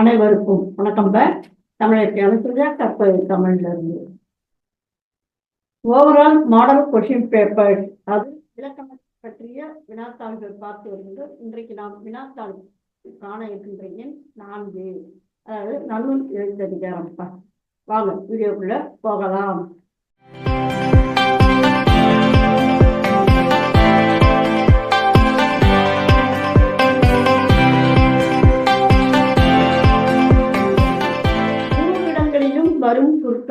அனைவருக்கும் வணக்கம் தமிழருக்கு அனுப்பிச்ச தற்போது தமிழ்ல இருந்து. ஓவரால் மாடல் கொஷின் பேப்பர் அது இலக்கணம் பற்றிய வினாத்தாள்கள் பார்த்து வருகின்றோம் இன்றைக்கு நாம் வினாத்தாள் காண இருக்கின்ற எண் நான்கு. அதாவது நல்லூர் எழுத்ததிகாரம் பா. வாங்க வீடியோக்குள்ள போகலாம்.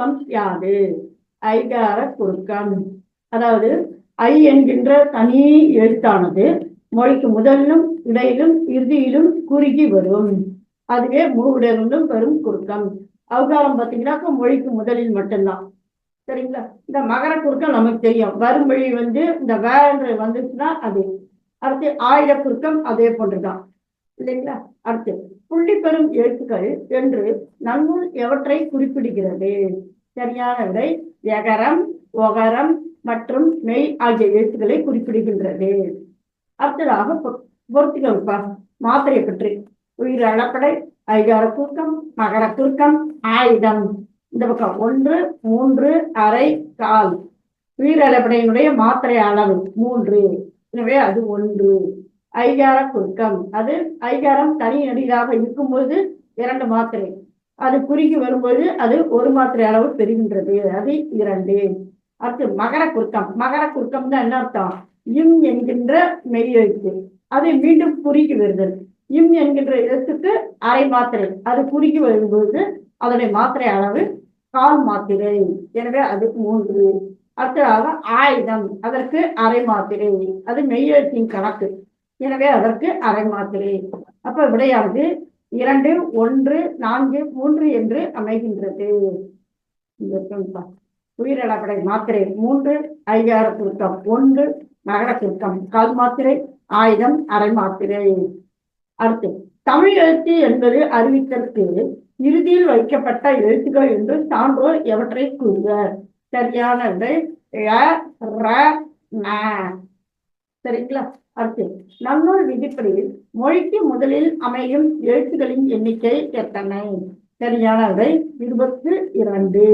சுருக்கம் யாது? ஐகார குறுக்கம். அதாவது ஐ என்கின்ற தனி எழுத்தானது மொழிக்கு முதலிலும் இடையிலும் இறுதியிலும் குறுகி வரும். அதுவே மூவிடங்களிலும் வரும் குறுக்கம். அவகாரம் பார்த்தீங்கன்னாக்கா மொழிக்கு முதலில் மட்டும்தான். சரிங்களா? இந்த மகர குறுக்கம் நமக்கு தெரியும். வரும் மொழி வந்து இந்த வேன்ற வந்துச்சுன்னா அது. அடுத்து ஆயுத குறுக்கம் அதே போன்றுதான். இல்லைங்களா? அடுத்து புள்ளி பெறும் எழுத்துக்கள் என்று நன்னூல் எவற்றை குறிப்பிடுகிறது? சரியான விடை எகரம் ஒகரம் மற்றும் மெய் ஆகிய எழுத்துக்களை குறிப்பிடுகின்றது. அடுத்ததாக பொ- பொருத்துகள் மாத்திரை பற்றி. உயிர் அளப்படை ஐகார குறுக்கம் மகர குறுக்கம் ஆயுதம். இந்த பக்கம் ஒன்று மூன்று அரை கால். உயிர் அளப்படையினுடைய மாத்திரை அளவு மூன்று. எனவே அது ஒன்று. ஐகார குறுக்கம் அது ஐகாரம் தனி நடிகராக இருக்கும்போது இரண்டு மாத்திரை. அது குறுகி வரும்போது அது ஒரு மாத்திரை அளவு பெறுகின்றது. அது இரண்டு. அடுத்து மகர குறுக்கம் மகர குறுக்கம் தான் என்ன அர்த்தம்? இம் என்கின்ற மெய்யெழுத்து. அதை அது மீண்டும் குறுகி வருதல் இம் என்கின்ற எழுத்துக்கு அரை மாத்திரை. அது குறுகி வரும்போது அதனுடைய மாத்திரை அளவு கால் மாத்திரை. எனவே அது மூன்று. அடுத்ததாக ஆயுதம். அதற்கு அரை மாத்திரை. அது மெய்யெழுத்தின் கணக்கு. எனவே அதற்கு அரை மாத்திரை. அப்ப விடையானது இரண்டு ஒன்று நான்கு மூன்று என்று அமைகின்றது. இந்த உயிரிழப்படை மாத்திரை மூன்று ஐகார சுருக்கம். ஒன்று மகர சுருக்கம். கால் மாத்திரை ஆயுதம் அரை மாத்திரை. அடுத்து தமிழ் எழுத்து என்பது அறிவித்தற்கு இறுதியில் வைக்கப்பட்ட எழுத்துக்கள் என்று சான்றோர் எவற்றை கூறுவர்? சரியான ர, சரிங்களா? அடுத்து நன்னூல் விதிப்படியில் மொழிக்கு முதலில் அமையும் எழுத்துக்களின் எண்ணிக்கை எத்தனை? சரியான இருபத்தி இரண்டு.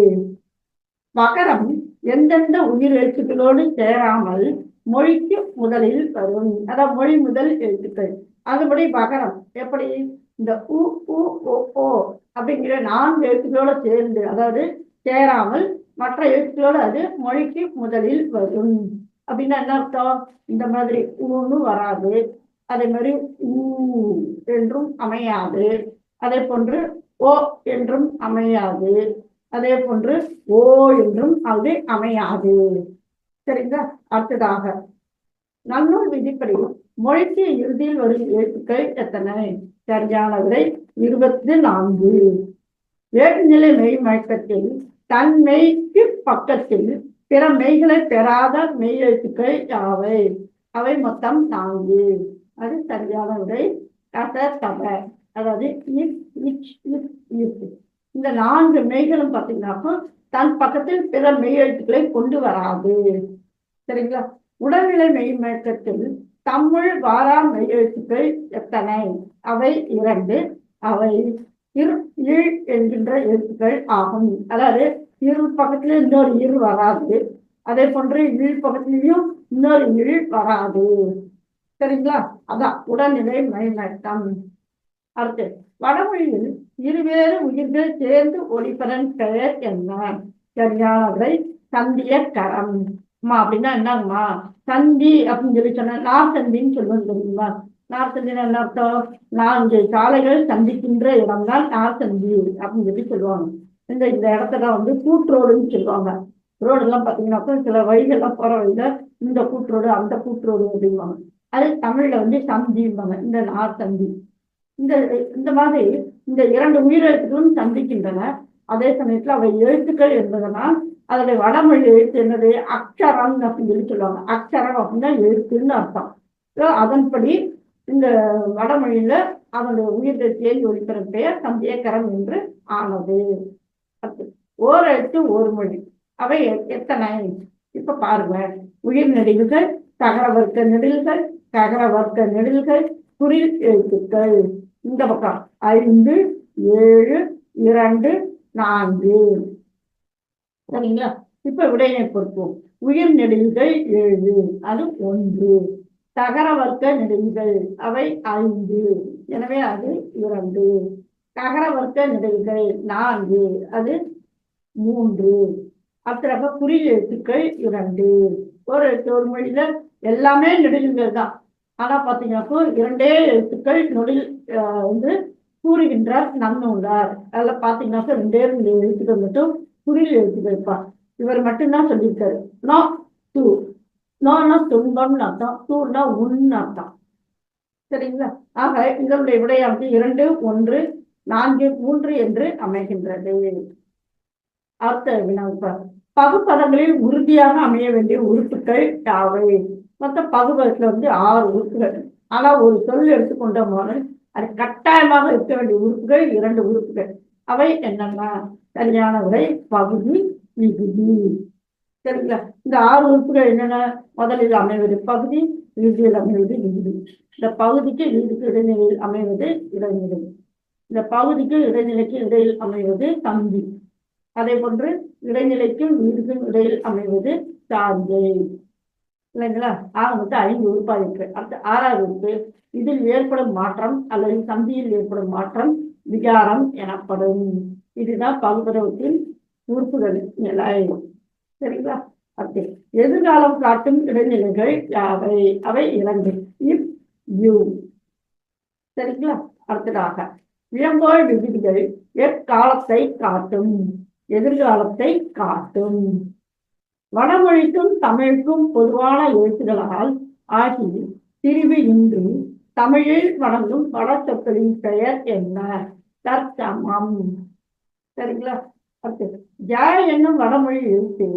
மகரம் எந்தெந்த உயிர் எழுத்துக்களோடு சேராமல் மொழிக்கு முதலில் வரும். அதாவது மொழி முதல் எழுத்துக்கள். அதுபடி மகரம் எப்படி? இந்த உ உ ஓ ஓ அப்படிங்கிற நான்கு எழுத்துக்களோட சேர்ந்து அதாவது சேராமல் மற்ற எழுத்துக்களோடு அது மொழிக்கு முதலில் வரும். அப்படின்னா என்ன அர்த்தம்? இந்த மாதிரி ஊன்னு வராது. அதே மாதிரி ஊ என்றும் அமையாது. அதே போன்று ஓ என்றும் அமையாது. அதே போன்று ஓ என்றும் அது அமையாது. சரிங்களா? அடுத்ததாக நல்லூர் விதிப்படி மொழிக்கு இறுதியில் வரும் எழுத்துக்கள் எத்தனை? சரியானவரை இருபத்தி நான்கு. வேறுநிலை மெய் மயக்கத்தில் தன்மைக்கு பக்கத்தில் பிற மெய்களை பெறாத மெய் எழுத்துக்கள் யாவை? அவை மொத்தம் நான்கு. அது சரியான விடை கச தப அதாவது இச், இந்த நான்கு மெய்களும் பார்த்தீங்கன்னாக்கா தன் பக்கத்தில் பிற மெய் எழுத்துக்களை கொண்டு வராது. சரிங்களா? உடல்நிலை மெய் மயக்கத்தில் தமிழ் வாரா மெய் எழுத்துக்கள் எத்தனை? அவை இரண்டு. அவை இரு என்கின்ற எழுத்துக்கள் ஆகும். அதாவது இரு பக்கத்துல இன்னொரு இருள் வராது. அதே போன்று இழ் பக்கத்துலயும் இன்னொரு இழ் வராது. சரிங்களா? அதான் உடல்நிலை மைமட்டம் அடுத்து வடமொழியில் இருவேறு உயிர்கள் சேர்ந்து ஒளிபரன் பெயர் என்ன? சரியானவை சந்திய கரம். அம்மா அப்படின்னா என்னம்மா? சந்தி அப்படின்னு சொல்லி சொன்ன நார் சந்தின்னு சொல்லுவாங்க தெரியுமா? நார் சந்தினா என்ன அர்த்தம்? நான்கு சாலைகள் சந்திக்கின்ற இடம்தான் நார் சந்தி அப்படின்னு சொல்லி சொல்லுவாங்க. இந்த இந்த இடத்துல வந்து கூட்ரோடுன்னு சொல்லுவாங்க. ரோடு எல்லாம் சில வழிகள்லாம் போகிற வழியில இந்த கூட்ரோடு அந்த கூட்ரோடு அப்படிம்பாங்க. அது தமிழ்ல வந்து சந்திம்பாங்க இந்த நார் சந்தி இந்த இந்த மாதிரி இந்த இரண்டு உயிரெழுத்துக்களும் சந்திக்கின்றன அதே சமயத்தில் அவை எழுத்துக்கள் என்பதனால் அதில் வடமொழி எழுத்து என்னது? அக்ஷரம் அப்படின்னு சொல்லி சொல்லுவாங்க. அக்ஷரம் அப்படின்னா எழுத்துன்னு அர்த்தம். அதன்படி இந்த வடமொழியில அவனுடைய உயிர்கள் தேதி ஒழிக்கிற பெயர் சந்தியக்கரம் என்று ஆனது. ஓர் எழுத்து ஒரு மொழி. அவை எத்தனை? இப்ப பாருங்க. உயிர் நெடில்கள் தகர வர்க்க நெடில்கள் தகர வர்க்க நெடில்கள் குறில் எழுத்துக்கள். இந்த பக்கம் ஐந்து ஏழு இரண்டு நான்கு. சரிங்களா? இப்ப விடையினை பொறுப்போம் உயிர் நெடுங்கள் ஏழு அது ஒன்று. தகர வர்க்க நெடுங்கள் அவை ஐந்து. எனவே அது இரண்டு. தகர வர்க்க நெடுங்கள் நான்கு. அது மூன்று. அத்தரப்ப குறில் எழுத்துக்கள் இரண்டு. ஒரு எழுத்து ஒரு மொழியில எல்லாமே நெடுங்கள் தான். ஆனா பாத்தீங்கன்னா இரண்டே எழுத்துக்கள் நொடில் வந்து கூறுகின்றார் நன்னூலார். அதில் பார்த்தீங்கன்னாக்கா ரெண்டே ரெண்டு எழுத்துக்கள் மட்டும் குறியில் எழுத்துக்கள் இருப்பார் இவர் மட்டும்தான் சொல்லியிருக்காரு. நோ டூ நோனா துன்பம்னு அர்த்தம். டூனா உன்னு அர்த்தம். சரிங்களா? ஆக இதனுடைய விடையானது இரண்டு ஒன்று நான்கு மூன்று என்று அமைகின்றது. அடுத்த வினாவுக்கு பகுப்பதங்களில் உறுதியாக அமைய வேண்டிய உறுப்புகள் யாவை? மொத்தம் பகுபதத்துல வந்து ஆறு உறுப்புகள். ஆனா ஒரு சொல் எடுத்துக்கொண்டோமான அது கட்டாயமாக இருக்க வேண்டிய உறுப்புகள் இரண்டு உறுப்புகள். அவை என்னென்ன சரியான விடை பகுதி விகுதி சரிங்களா? இந்த ஆறு உறுப்புகள் என்னென்ன? முதலில் அமைவது பகுதி இறுதியில் அமைவது விகுதி இந்த பகுதிக்கு வீடுக்கு இடைநிலையில் அமைவது இடைநிலை. இந்த பகுதிக்கு இடைநிலைக்கு இடையில் அமைவது தம்பி அதே போன்று இடைநிலைக்கும் வீடுக்கும் இடையில் அமைவது சார்ந்து. இல்லைங்களா? ஆக மொத்தம் ஐந்து உறுப்பாக இருக்கு அடுத்து ஆறாவது உறுப்பு இதில் ஏற்படும் மாற்றம் அல்லது சந்தியில் ஏற்படும் மாற்றம் விகாரம் எனப்படும். இதுதான் பகுபருவத்தின் உறுப்புகள் நிலை. சரிங்களா? அப்படி எதிர்காலம் காட்டும் இடைநிலைகள் யாவை? அவை இரண்டு. இப் யூ சரிங்களா? அடுத்ததாக இளங்கோள் விகுதிகள் எக்காலத்தை காட்டும்? எதிர்காலத்தை காட்டும். வடமொழிக்கும் தமிழுக்கும் பொதுவான எழுத்துக்களால் ஆகி திரிவு இன்று தமிழில் வழங்கும் வட சொற்களின் பெயர் என்ன? தற்சமம் சரிங்களா? ஜ என்னும் வடமொழி எழுத்து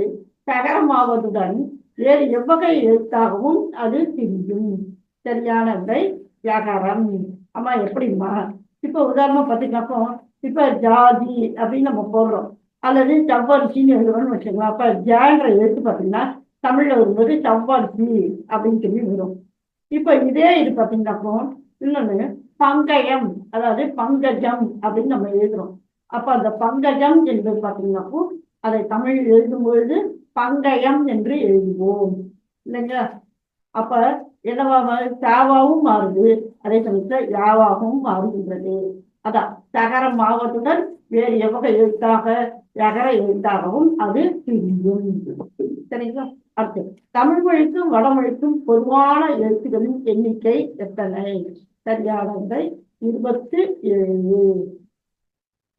தகரமாவதுடன் வேறு எவ்வகை எழுத்தாகவும் அது திரியும் சரியான விடை ஆமா அம்மா எப்படிம்மா? இப்போ உதாரணமா பார்த்தீங்கன்னாக்கோ இப்ப ஜாதி அப்படின்னு நம்ம போடுறோம். அல்லது செவ்வரிசின்னு எழுதுறோம்னு வச்சுக்கலாம் அப்ப ஜான்ற எழுத்து பார்த்தீங்கன்னா தமிழ்ல வரும்போது செவ்வரிசி அப்படின்னு சொல்லி வரும். இப்ப இதே இது பார்த்தீங்கன்னாக்கோ இன்னொன்னு பங்கயம் அதாவது பங்கஜம் அப்படின்னு நம்ம எழுதுறோம். அப்ப அந்த பங்கஜம் என்பது பார்த்தீங்கன்னாக்கோ அதை தமிழில் எழுதும் பொழுது பங்கயம் என்று எழுதுவோம். இல்லைங்களா? அப்ப என்னவா சாவாவும் மாறுது. அதே சமயத்துல யாவாகவும் மாறுகின்றது. அதான் சகர மாவட்டத்துடன் வேறு எவ்வகை எழுத்தாக எகர எழுத்தாகவும் அது பிரியும். சரிங்களா? அடுத்து தமிழ் மொழிக்கும் வடமொழிக்கும் பொதுவான எழுத்துக்களின் எண்ணிக்கை எத்தனை? சரியான இருபத்தி ஏழு.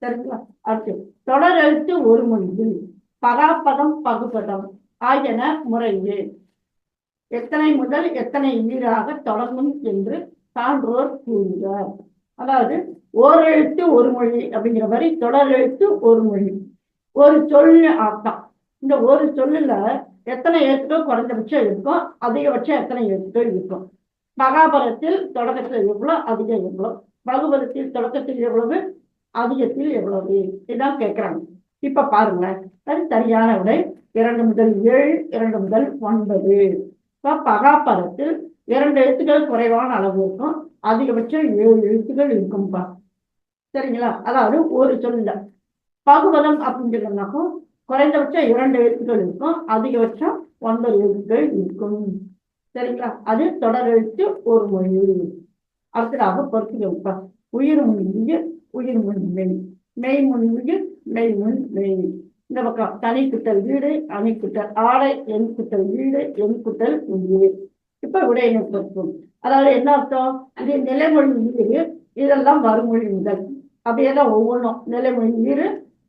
சரிங்களா? அடுத்து தொடர் எழுத்து ஒரு மொழியில் பகாப்பதம் பகுபதம் ஆகியன முறையே. எத்தனை முதல் எத்தனை ஈராக தொடங்கும் என்று சான்றோர் கூறுகிறார் அதாவது ஓர் எழுத்து ஒரு மொழி அப்படிங்கிற மாதிரி தொடர் எழுத்து ஒரு மொழி. ஒரு சொல்லு ஆட்டம் இந்த ஒரு சொல்லுல எத்தனை எழுத்துக்கள் குறைந்தபட்சம் இருக்கும். அதிகபட்சம் எத்தனை எழுத்துக்கள் இருக்கும். மகாபரத்தில் தொடக்கத்தில் எவ்வளோ அதிகம் எவ்வளோ? பகுபதத்தில் தொடக்கத்தில் எவ்வளவு? அதிகத்தில் எவ்வளவு? இதான் கேட்கிறாங்க. இப்ப பாருங்க. அது சரியான விடை இரண்டு முதல் ஏழு இரண்டு முதல் ஒன்பது. இப்ப பகாபரத்தில் இரண்டு எழுத்துக்கள் குறைவான அளவு இருக்கும். அதிகபட்சம் ஏழு எழுத்துக்கள் இருக்கும்பா. சரிங்களா? அதாவது ஒரு சொல்ல பகுவதம் அப்படின்னு சொன்னாக்கும் குறைந்தபட்சம் இரண்டு எழுத்துக்கள் இருக்கும். அதிகபட்சம் ஒன்பது எழுத்துக்கள் இருக்கும். சரிங்களா? அது தொடர் எழுத்து ஒரு மொழி. அடுத்ததாக பொறுத்துக்கப்பா உயிர் மொழி உயிர் மொழி மெய். மெய் மொழி உயிர் மெய் மொழி மெய். இந்த பக்கம் தனி குட்டல் வீடு அணி குட்டல் ஆடை எண் குத்தல் வீடு எண் குத்தல் உயிர். இப்ப விடையினை பொறுப்போம் அதாவது என்ன அர்த்தம்? இது நிலைமொழி வீடு இதெல்லாம் வறுமொழி அப்படியே தான் ஒவ்வொன்றும் நிலைமொழி நீர்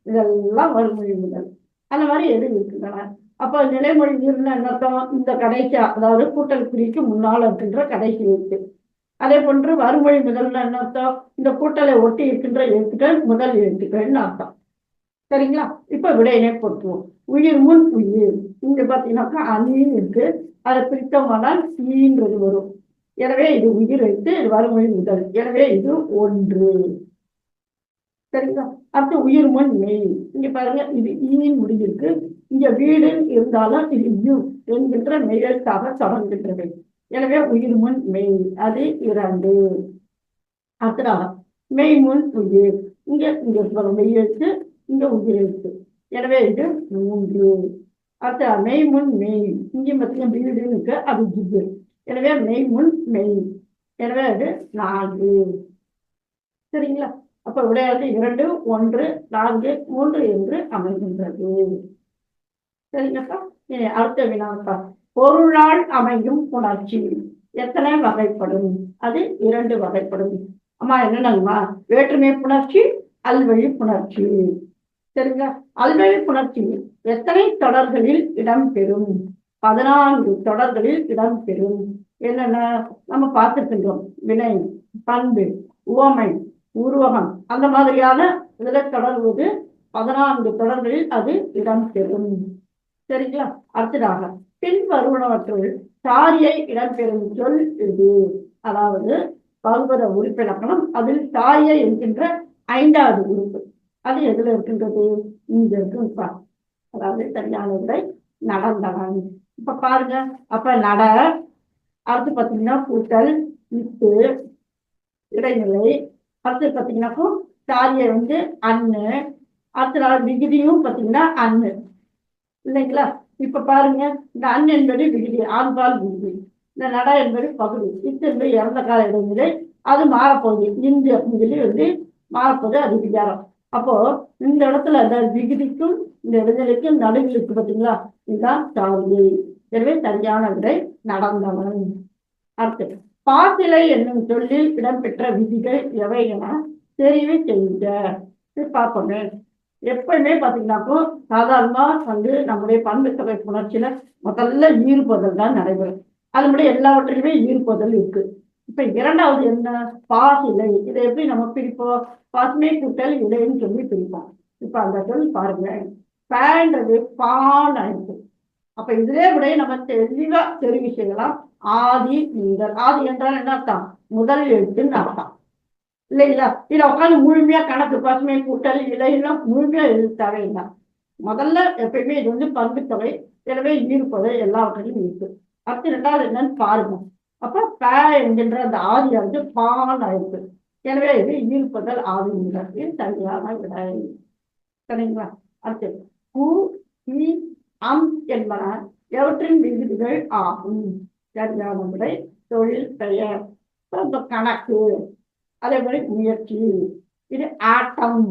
இதெல்லாம் வறுமொழி முதல். அந்த மாதிரி எதுவும் இருக்குங்களா அப்போ நிலைமொழி நீர்னா என்னத்தான் இந்த கடைக்கு அதாவது கூட்டல் குறிக்கு முன்னால் இருக்கின்ற கடைக்கு இருக்கு. அதே போன்று வறுமொழி முதல்னா என்ன அர்த்தம்? இந்த கூட்டலை ஒட்டி இருக்கின்ற எழுத்துக்கள் முதல் எழுத்துக்கள்னு அர்த்தம். சரிங்களா? இப்ப விடையினை பொறுத்துவோம். உயிர் முன் உயிர். இங்க பாத்தீங்கன்னாக்கா அணியும் இருக்கு. அதை பிரித்தமானால் சீன்றது வரும். எனவே இது உயிர் எழுத்து இது வறுமொழி முதல். எனவே இது ஒன்று. சரிங்களா? அடுத்து உயிர் முன் மெய் இங்க பாருங்க இது ஈயின் முடிவிற்கு. இங்க வீடு இருந்தாலும் இது யூ என்கின்ற மெய்யெழுத்தாக தொடங்குகின்றது எனவே உயிர் முன் மெய் அது இரண்டு. அடுத்ததாக மெய் முன் உயிர். இங்க இங்க மெய் எழுத்து இங்க உயிர் எழுத்து. எனவே இது மூன்று. அடுத்த மெய் முன் மெய் இங்கே பார்த்தீங்கன்னா வீடு இருக்கு அது ஜிபு எனவே மெய் முன் மெய் எனவே அது நான்கு. சரிங்களா? அப்ப விடையாட்டு இரண்டு ஒன்று நான்கு மூன்று என்று அமைகின்றது. சரிங்கப்பா இனி அடுத்த வினாப்பா பொருளால் அமையும் புணர்ச்சி எத்தனை வகைப்படும்? அது இரண்டு வகைப்படும். அம்மா என்னென்னங்கம்மா? வேற்றுமை புணர்ச்சி அல்வழி புணர்ச்சி. சரிங்களா அல்வழி புணர்ச்சி எத்தனை தொடர்களில் இடம்பெறும் பதினான்கு தொடர்களில் இடம்பெறும் என்னென்ன? நம்ம பார்த்துருக்கின்றோம். வினை பண்பு உவமை உருவகம். அந்த மாதிரியான இதுல தொடர்வது பதினான்கு தொடர்களில் அது இடம்பெறும் சரிங்களா? அடுத்ததாக பின்வருவனவற்றுள் சாரியை இடம்பெறும் சொல் இது. அதாவது பருவத உறுப்பிலக்கணம் அதில் தாரியை என்கின்ற ஐந்தாவது உறுப்பு. அது எதுல இருக்கின்றது? இங்க இருக்குப்பா அதாவது சரியான விடை நடந்தவன். இப்ப பாருங்க. அப்ப நட அடுத்து பாத்தீங்கன்னா கூட்டல் இட்டு இடைநிலை அடுத்து பாத்தீங்கன்னாக்கோ தாலியை வந்து அண்ணு அடுத்த நாள் விகுதியும் பாத்தீங்கன்னா அண்ணு. இல்லைங்களா? இப்ப பாருங்க இந்த அண் என்பது விகுதி ஆண்பால் விகுதி. இந்த நட என்பது பகுதி. இத்து என்பது இறந்த கால இடைநிலை அது மாறப்போகுது. இந்து அப்படின்னு சொல்லி வந்து மாறப்போகுது அது விகாரம். அப்போ இந்த இடத்துல அந்த விகுதிக்கும் இந்த இடைநிலைக்கும் நடுவிலுக்கு பார்த்தீங்களா இதுதான் சார்பு எனவே சரியான விடை நடந்தவன். அடுத்து பாசிலை என்னும் சொல்லில் இடம்பெற்ற விதிகள் எவை என தெரிவு செய்யுங்க இது பார்ப்போமே. எப்பயுமே பார்த்தீங்கன்னாக்கோ சாதாரணமா வந்து நம்முடைய பண்பு புணர்ச்சியில முதல்ல ஈர்ப்பதல் தான் நடைபெறும். அதனுடைய எல்லாவற்றிலுமே ஈர்ப்புதல் இருக்கு. இப்ப இரண்டாவது என்ன? பாசிலை. இதை எப்படி நம்ம பிரிப்போம்? பசுமை கூட்டல் இலைன்னு சொல்லி பிரிப்போம். இப்ப அந்த சொல் பாருங்க. பேன்றது பான் ஆயிருக்கு அப்ப இதிலே விட நம்ம தெளிவா தெரிவு செய்யலாம் ஆதி நீங்கள் ஆதி என்றால் என்ன அர்த்தம்? முதல் எழுத்துன்னு அர்த்தம். இல்லைங்களா? இதை உட்காந்து முழுமையா கணக்கு பசுமை கூட்டல் இலையெல்லாம் முழுமையா எழுத்தாவே இல்லை முதல்ல எப்பயுமே இது வந்து பங்கு தொகை எனவே இருப்பது எல்லாவற்றிலும் இருக்கு அடுத்து ரெண்டாவது என்னன்னு பாருங்க. அப்ப பே என்கின்ற அந்த ஆதி வந்து பால் ஆயிருக்கு எனவே இது ஈர்ப்பதல் ஆதி இது சரியான விடை. சரிங்களா? அடுத்து கு அம் என்பன எவற்றின் விகுதிகள் ஆகும்? சரியான விடை தொழில் பெயர். கணக்கு. அதே மாதிரி முயற்சி. இது ஆட்டம்.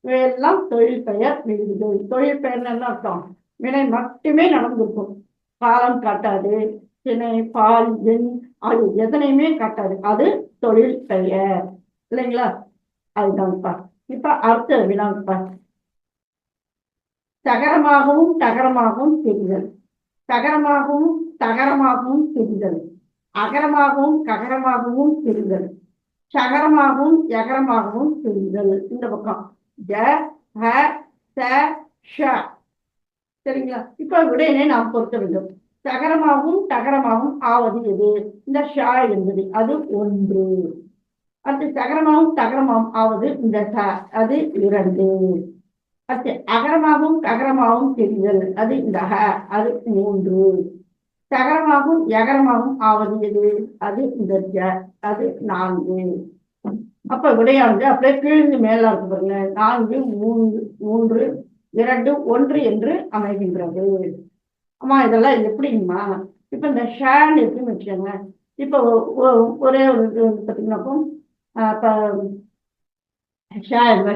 இவையெல்லாம் தொழில் பெயர் விகுதிகள் தொழில் பெயர்னு என்ன அர்த்தம்? வினை மட்டுமே நடந்திருக்கும். காலம் காட்டாது. திணை பால் எண் அது எதனையுமே காட்டாது. அது தொழில் பெயர். இல்லைங்களா? அதுதான்ப்பா இப்ப. அடுத்த வினாப்பா தகரமாகவும் தகரமாகவும் தெரிதல். தகரமாகவும் தகரமாகவும் தெரிதல். அகரமாகவும் ககரமாகவும் தெரிதல். சகரமாகவும் யகரமாகவும் தெரிதல். இந்த பக்கம். ஜ ஹ ச ஷ. சரிங்களா? இப்ப விடையினை நாம் பொருத்த வேண்டும். சகரமாகவும் தகரமாகவும் ஆவது எது? இந்த ஷா என்பது. அது ஒன்று. அடுத்து சகரமாகவும் தகரமாகவும் ஆவது இந்த ச அது இரண்டு. அடுத்து அகரமாகவும் ககரமாகவும் தெரிதல் அது இந்த அக அது மூன்று. சகரமாகவும் எகரமாகவும் ஆவது எது அது இந்த ஜ அது நான்கு. அப்ப விடையானது அப்படியே கீழ்ந்து மேலா இருக்கு பாருங்க. நான்கு மூன்று மூன்று இரண்டு ஒன்று என்று அமைகின்றது. அம்மா இதெல்லாம் எப்படிங்கம்மா? இப்ப இந்த ஷேன் இருக்குன்னு வச்சுக்கோங்க. இப்ப ஒ- ஒரே ஒரு இது வந்து பாத்தீங்கன்னாக்கோ ஆஹ்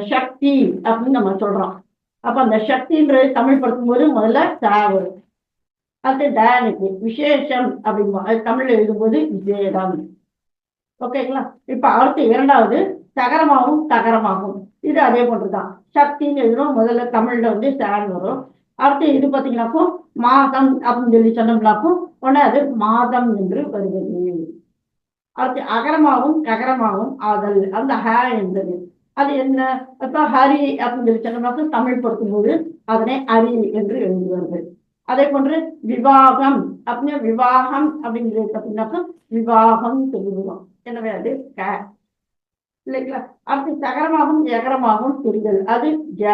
சக்தி அப்படின்னு நம்ம சொல்றோம். அப்ப அந்த சக்தின்றது தமிழ் படுத்தும்போது முதல்ல சா வரும். அது டயனுக்கு விசேஷம் அப்படிம்போம் அது தமிழ்ல எழுதும்போது விஜயதம் ஓகேங்களா? இப்ப அடுத்து இரண்டாவது தகரமாகவும். தகரமாகும் இது அதே போன்றுதான். சக்தின்னு எழுதுறோம். முதல்ல தமிழ்ல வந்து சேன் வரும். அடுத்து இது பார்த்தீங்கன்னாக்கோ மாதம் அப்படின்னு சொல்லி சொன்னோம்னாக்கும் உடனே அது மாதம் என்று வருகிறது. அடுத்து அகரமாகவும் ககரமாகவும் ஆதல். அந்த ஹ என்பது. அது என்ன? அப்ப ஹரி அப்படின்னு சொல்லி சொன்னோம்னாக்கோ தமிழ் பொறுக்கும்போது அதனை ஹரி என்று எழுதுவார்கள். அதே போன்று விவாகம் அப்படின்னு விவாகம் அப்படிங்கிறது பார்த்தீங்கன்னாக்கா விவாகம் சொல்லுவோம். எனவே அது க. இல்லைங்களா? அடுத்து சகரமாகவும் எகரமாகவும் புரிதல். அது ஜ.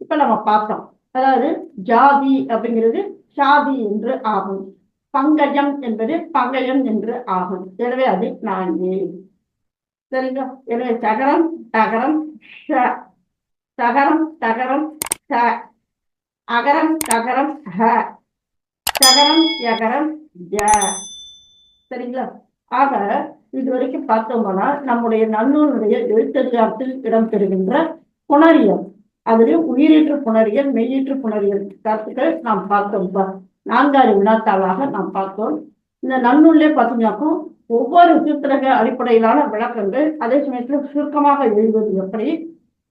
இப்ப நம்ம பார்த்தோம். அதாவது ஜாதி அப்படிங்கிறது சாதி என்று ஆகும். பங்கஜம் என்பது பங்கயம் என்று ஆகும். எனவே அது நான்கு சரிங்களா எனவே சகரம் தகரம் ஷ சகரம் தகரம் ச அகரம் தகரம் ஹ சகரம் யகரம் ஜ சரிங்களா? ஆக இது வரைக்கும் பார்த்தோம்னா நம்முடைய நல்லூருடைய எழுத்ததிகாரத்தில் இடம்பெறுகின்ற புணரியல். அதில் உயிரீற்று புணரியல் மெய்யீற்று புணரியல் கருத்துக்கள் நாம் பார்த்தோம். நான்காறு வினாத்தாளாக நாம் பார்த்தோம். இந்த நன்னூல்லே பார்த்தீங்கன்னாக்கும் ஒவ்வொரு சூத்திரக அடிப்படையிலான விளக்கங்கள் அதே சமயத்தில் சுருக்கமாக எழுதுவது எப்படி?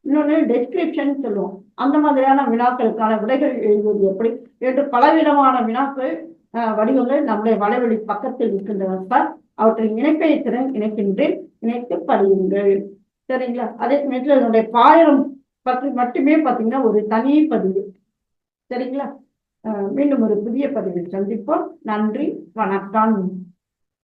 இன்னொன்று டெஸ்கிரிப்ஷன் சொல்லுவோம். அந்த மாதிரியான வினாக்களுக்கான விடைகள் எழுதுவது எப்படி? என்று பலவிதமான வினாக்கள் வடிவங்கள் நம்முடைய வலைவழி பக்கத்தில் இருக்கின்றன அவற்றின் இணைப்பை திறன் இணைக்கின்றேன். இணைத்து பதியுங்கள் சரிங்களா? அதே சமயத்தில் என்னுடைய பாயிரம் பற்றி மட்டுமே பார்த்தீங்கன்னா ஒரு தனி பதிவு. சரிங்களா? மீண்டும் ஒரு புதிய பதிவில் சந்திப்போம். நன்றி. வணக்கம்.